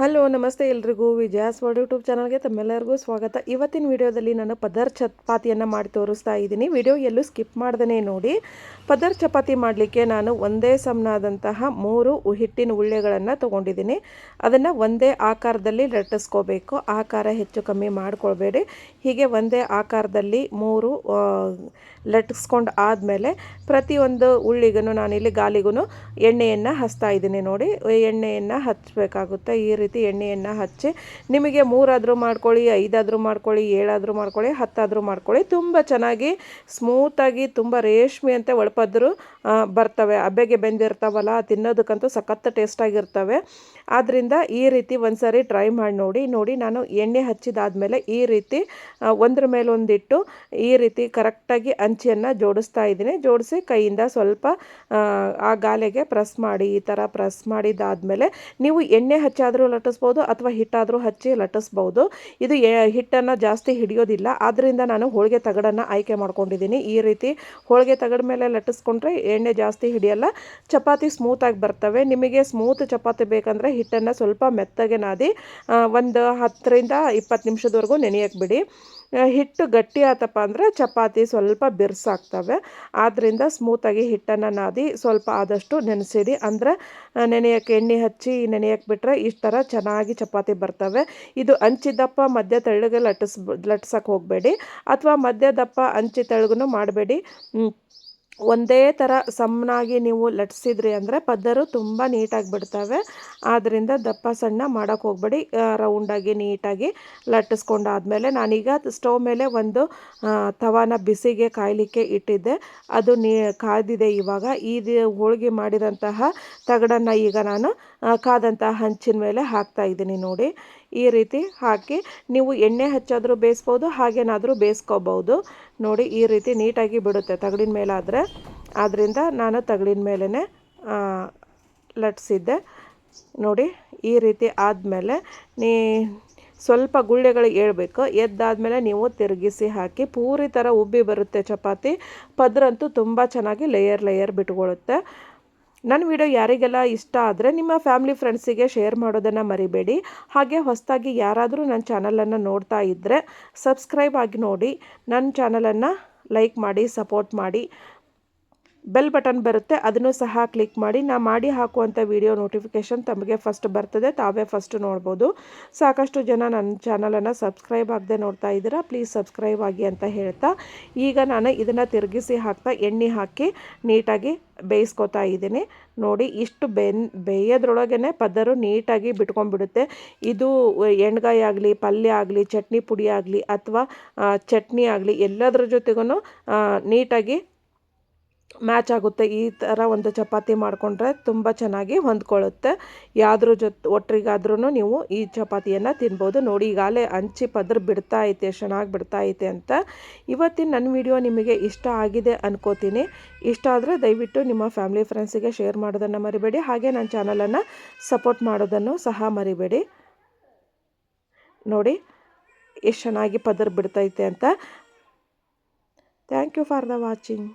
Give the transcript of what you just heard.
Hello, ನಮಸ್ತೆ ಎಲ್ರಿಗೂ. ವಿಜಯಾಸ್ word YouTube ಚಾನಲ್ಗೆ ತಮ್ಮೆಲ್ಲರಿಗೂ ಸ್ವಾಗತ. ಇವತ್ತಿನ ವಿಡಿಯೋದಲ್ಲಿ ನಾನು ಪದರ್ ಚಪಾತಿಯನ್ನು ಮಾಡಿ ತೋರಿಸ್ತಾ ಇದ್ದೀನಿ. ವಿಡಿಯೋ ಎಲ್ಲೂ ಸ್ಕಿಪ್ ಮಾಡ್ದೇ ನೋಡಿ. ಪದರ್ ಚಪಾತಿ ಮಾಡಲಿಕ್ಕೆ ನಾನು ಒಂದೇ ಸಮನಾದಂತಹ ಮೂರು ಹಿಟ್ಟಿನ ಉಳ್ಳೆಗಳನ್ನು ತೊಗೊಂಡಿದ್ದೀನಿ. ಅದನ್ನು ಒಂದೇ ಆಕಾರದಲ್ಲಿ ಲಟ್ಟಿಸ್ಕೋಬೇಕು. ಆಕಾರ ಹೆಚ್ಚು ಕಮ್ಮಿ ಮಾಡಿಕೊಳ್ಬೇಡಿ. ಹೀಗೆ ಒಂದೇ ಆಕಾರದಲ್ಲಿ ಮೂರು ಲಟ್ಟಿಸ್ಕೊಂಡು ಆದಮೇಲೆ ಪ್ರತಿಯೊಂದು ಉಳ್ಳಿಗೂ ನಾನಿಲ್ಲಿ ಗಾಲಿಗೂ ಎಣ್ಣೆಯನ್ನು ಹಚ್ತಾ ಇದ್ದೀನಿ ನೋಡಿ. ಎಣ್ಣೆಯನ್ನು ಹಚ್ಚಬೇಕಾಗುತ್ತೆ ಈ ಎಣ್ಣೆಯನ್ನು ಹಚ್ಚಿ ನಿಮಗೆ ಮೂರಾದರೂ ಮಾಡ್ಕೊಳ್ಳಿ, ಐದಾದರೂ ಮಾಡ್ಕೊಳ್ಳಿ, ಏಳಾದರೂ ಮಾಡ್ಕೊಳ್ಳಿ, ಹತ್ತಾದರೂ ಮಾಡ್ಕೊಳ್ಳಿ. ತುಂಬ ಚೆನ್ನಾಗಿ ಸ್ಮೂತಾಗಿ ತುಂಬ ರೇಷ್ಮೆ ಅಂತ ಒಳಪದ್ರು ಬರ್ತವೆ. ಅಬ್ಬೆಗೆ ಬೆಂದಿರ್ತಾವಲ್ಲ ತಿನ್ನೋದಕ್ಕಂತೂ ಸಖತ್ ಟೇಸ್ಟಾಗಿರ್ತವೆ ಆದ್ದರಿಂದ ಈ ರೀತಿ ಒಂದು ಸಾರಿ ಟ್ರೈ ಮಾಡಿ ನೋಡಿ ನೋಡಿ ನಾನು ಎಣ್ಣೆ ಹಚ್ಚಿದಾದಮೇಲೆ ಈ ರೀತಿ ಒಂದ್ರ ಮೇಲೆ ಒಂದಿಟ್ಟು ಈ ರೀತಿ ಕರೆಕ್ಟಾಗಿ ಅಂಚಿಯನ್ನು ಜೋಡಿಸ್ತಾ ಇದ್ದೀನಿ. ಜೋಡಿಸಿ ಕೈಯಿಂದ ಸ್ವಲ್ಪ, ಆ ಗಾಲೆಗೆ ಪ್ರೆಸ್ ಮಾಡಿ, ಈ ಥರ ಪ್ರೆಸ್ ಮಾಡಿದಾದಮೇಲೆ ನೀವು ಎಣ್ಣೆ ಹಚ್ಚಾದರೂ ಲಟ್ಟಿಸ್ಬೋದು ಅಥವಾ ಹಿಟ್ಟಾದರೂ ಹಚ್ಚಿ ಲಟ್ಟಿಸ್ಬೋದು. ಇದು ಹಿಟ್ಟನ್ನು ಜಾಸ್ತಿ ಹಿಡಿಯೋದಿಲ್ಲ. ಆದ್ದರಿಂದ ನಾನು ಹೋಳಿಗೆ ತಗಡನ್ನು ಆಯ್ಕೆ ಮಾಡ್ಕೊಂಡಿದ್ದೀನಿ. ಈ ರೀತಿ ಹೋಳಿಗೆ ತಗಡ ಮೇಲೆ ಲಟ್ಟಿಸ್ಕೊಂಡ್ರೆ ಎಣ್ಣೆ ಜಾಸ್ತಿ ಹಿಡಿಯಲ್ಲ. ಚಪಾತಿ ಸ್ಮೂತಾಗಿ ಬರ್ತವೆ. ನಿಮಗೆ ಸ್ಮೂತ್ ಚಪಾತಿ ಬೇಕಂದರೆ ಹಿಟ್ಟನ್ನು ಸ್ವಲ್ಪ ಮೆತ್ತಗೆ ನಾದಿ ಒಂದು ಹತ್ತರಿಂದ ಇಪ್ಪತ್ತು ನಿಮಿಷದವರೆಗೂ ನೆನೆಯಕ್ಕೆ ಬಿಡಿ. ಹಿಟ್ಟು ಗಟ್ಟಿ ಆತಪ್ಪ ಅಂದರೆ ಚಪಾತಿ ಸ್ವಲ್ಪ ಬಿರ್ಸಾಗ್ತವೆ. ಆದ್ದರಿಂದ ಸ್ಮೂತಾಗಿ ಹಿಟ್ಟನ್ನು ನಾದಿ ಸ್ವಲ್ಪ ಆದಷ್ಟು ನೆನೆಸಿಡಿ. ಅಂದರೆ ನೆನೆಯೋಕ್ಕೆ ಎಣ್ಣೆ ಹಚ್ಚಿ ನೆನೆಯಕ್ಕೆ ಬಿಟ್ಟರೆ ಇಷ್ಟು ಥರ ಚೆನ್ನಾಗಿ ಚಪಾತಿ ಬರ್ತವೆ. ಇದು ಹಂಚಿದಪ್ಪ ಮಧ್ಯ ತೆಳ್ಳಗೆ ಲಟ್ಟಿಸ್ ಲಟ್ಸೋಕ್ಕೆ ಹೋಗಬೇಡಿ. ಅಥವಾ ಮಧ್ಯ ದಪ್ಪ ಅಂಚಿ ಮಾಡಬೇಡಿ. ಒಂದೇ ಥರ ಸಮನಾಗಿ ನೀವು ಲಟ್ಸಿದ್ರಿ ಅಂದರೆ ಪದ್ದರು ತುಂಬ ನೀಟಾಗಿ ಬಿಡ್ತವೆ. ಆದ್ದರಿಂದ ದಪ್ಪ ಸಣ್ಣ ಮಾಡೋಕ್ಕೆ ಹೋಗ್ಬೇಡಿ. ರೌಂಡಾಗಿ ನೀಟಾಗಿ ಲಟ್ಟಿಸ್ಕೊಂಡಾದಮೇಲೆ ನಾನೀಗ ಸ್ಟವ್ ಮೇಲೆ ಒಂದು ತವಾನ ಬಿಸಿಗೆ ಕಾಯಲಿಕ್ಕೆ ಇಟ್ಟಿದ್ದೆ. ಅದು ನೀ ಕಾದಿದೆ ಇವಾಗ. ಈ ಹೋಳಿಗೆ ಮಾಡಿದಂತಹ ತಗಡನ್ನು ಈಗ ನಾನು ಕಾದಂತಹ ಹಂಚಿನ ಮೇಲೆ ಹಾಕ್ತಾ ಇದ್ದೀನಿ ನೋಡಿ. ಈ ರೀತಿ ಹಾಕಿ ನೀವು ಎಣ್ಣೆ ಹಚ್ಚಾದರೂ ಬೇಯಿಸ್ಬೋದು, ಹಾಗೇನಾದರೂ ಬೇಯಿಸ್ಕೋಬೋದು. ನೋಡಿ, ಈ ರೀತಿ ನೀಟಾಗಿ ಬಿಡುತ್ತೆ ತಗಡಿನ ಮೇಲಾದರೆ. ಆದ್ದರಿಂದ ನಾನು ತಗಡಿನ ಮೇಲೇ ಲಟ್ಸಿದ್ದೆ. ನೋಡಿ, ಈ ರೀತಿ ಆದಮೇಲೆ ನೀ, ಸ್ವಲ್ಪ ಗುಳ್ಳೆಗಳು ಏಳಬೇಕು. ಎದ್ದಾದಮೇಲೆ ನೀವು ತಿರುಗಿಸಿ ಹಾಕಿ, ಪೂರಿ ಥರ ಉಬ್ಬಿ ಬರುತ್ತೆ ಚಪಾತಿ. ಪದ್ರಂತೂ ತುಂಬ ಚೆನ್ನಾಗಿ ಲೇಯರ್ ಲೇಯರ್ ಬಿಟ್ಕೊಳ್ಳುತ್ತೆ ನನ್ನ ವಿಡಿಯೋ ಯಾರಿಗೆಲ್ಲ ಇಷ್ಟ ಆದರೆ ನಿಮ್ಮ ಫ್ಯಾಮಿಲಿ ಫ್ರೆಂಡ್ಸಿಗೆ ಶೇರ್ ಮಾಡೋದನ್ನು ಮರಿಬೇಡಿ. ಹಾಗೆ ಹೊಸದಾಗಿ ಯಾರಾದರೂ ನನ್ನ ಚಾನಲನ್ನು ನೋಡ್ತಾ ಇದ್ದರೆ ಸಬ್ಸ್ಕ್ರೈಬ್ ಆಗಿ ನೋಡಿ. ನನ್ನ ಚಾನಲನ್ನು ಲೈಕ್ ಮಾಡಿ, ಸಪೋರ್ಟ್ ಮಾಡಿ. ಬೆಲ್ ಬಟನ್ ಬರುತ್ತೆ, ಅದನ್ನು ಸಹ ಕ್ಲಿಕ್ ಮಾಡಿ, ನಾ ಮಾಡಿ ಹಾಕುವಂಥ ವಿಡಿಯೋ ನೋಟಿಫಿಕೇಷನ್ ತಮಗೆ ಫಸ್ಟ್ ಬರ್ತದೆ, ತಾವೇ ಫಸ್ಟ್ ನೋಡ್ಬೋದು. ಸಾಕಷ್ಟು ಜನ ನನ್ನ ಚಾನಲನ್ನು ಸಬ್ಸ್ಕ್ರೈಬ್ ಆಗದೆ ನೋಡ್ತಾ ಇದ್ದೀರಾ ಪ್ಲೀಸ್ ಸಬ್ಸ್ಕ್ರೈಬ್ ಆಗಿ ಅಂತ ಹೇಳ್ತಾ, ಈಗ ನಾನು ಇದನ್ನು ತಿರುಗಿಸಿ ಹಾಕ್ತಾ, ಎಣ್ಣೆ ಹಾಕಿ ನೀಟಾಗಿ ಬೇಯಿಸ್ಕೊತಾ ಇದ್ದೀನಿ. ನೋಡಿ, ಇಷ್ಟು ಬೆನ್ ಬೇಯೋದ್ರೊಳಗೇ ಪದರು ನೀಟಾಗಿ ಬಿಟ್ಕೊಂಡ್ಬಿಡುತ್ತೆ. ಇದು ಎಣ್ಗಾಯಿ ಆಗಲಿ, ಪಲ್ಯ ಆಗಲಿ, ಚಟ್ನಿ ಪುಡಿ ಆಗಲಿ, ಅಥವಾ ಚಟ್ನಿ ಆಗಲಿ, ಎಲ್ಲದರ ಜೊತೆಗೂ ನೀಟಾಗಿ ಮ್ಯಾಚ್ ಆಗುತ್ತೆ ಈ ಥರ ಒಂದು ಚಪಾತಿ ಮಾಡಿಕೊಂಡ್ರೆ ತುಂಬ ಚೆನ್ನಾಗಿ ಹೊಂದ್ಕೊಳ್ಳುತ್ತೆ. ಯಾವ್ದ್ರ ಜೊತೆ ಒಟ್ಟರಿಗಾದ್ರೂ ನೀವು ಈ ಚಪಾತಿಯನ್ನು ತಿನ್ಬೋದು. ನೋಡಿ, ಈಗಾಗಲೇ ಹಂಚಿ ಪದ್ರ ಬಿಡ್ತಾ ಐತೆ ಚೆನ್ನಾಗಿ ಬಿಡ್ತಾ ಐತೆ ಅಂತ. ಇವತ್ತಿನ ನನ್ನ ವಿಡಿಯೋ ನಿಮಗೆ ಇಷ್ಟ ಆಗಿದೆ ಅನ್ಕೋತೀನಿ. ಇಷ್ಟ ಆದರೆ ದಯವಿಟ್ಟು ನಿಮ್ಮ ಫ್ಯಾಮಿಲಿ ಫ್ರೆಂಡ್ಸಿಗೆ ಶೇರ್ ಮಾಡೋದನ್ನು ಮರಿಬೇಡಿ. ಹಾಗೆ ನನ್ನ ಚಾನಲನ್ನು ಸಪೋರ್ಟ್ ಮಾಡೋದನ್ನು ಸಹ ಮರಿಬೇಡಿ. ನೋಡಿ ಎಷ್ಟು ಚೆನ್ನಾಗಿ ಪದರ್ ಬಿಡ್ತೈತೆ ಅಂತ. Thank you for the watching.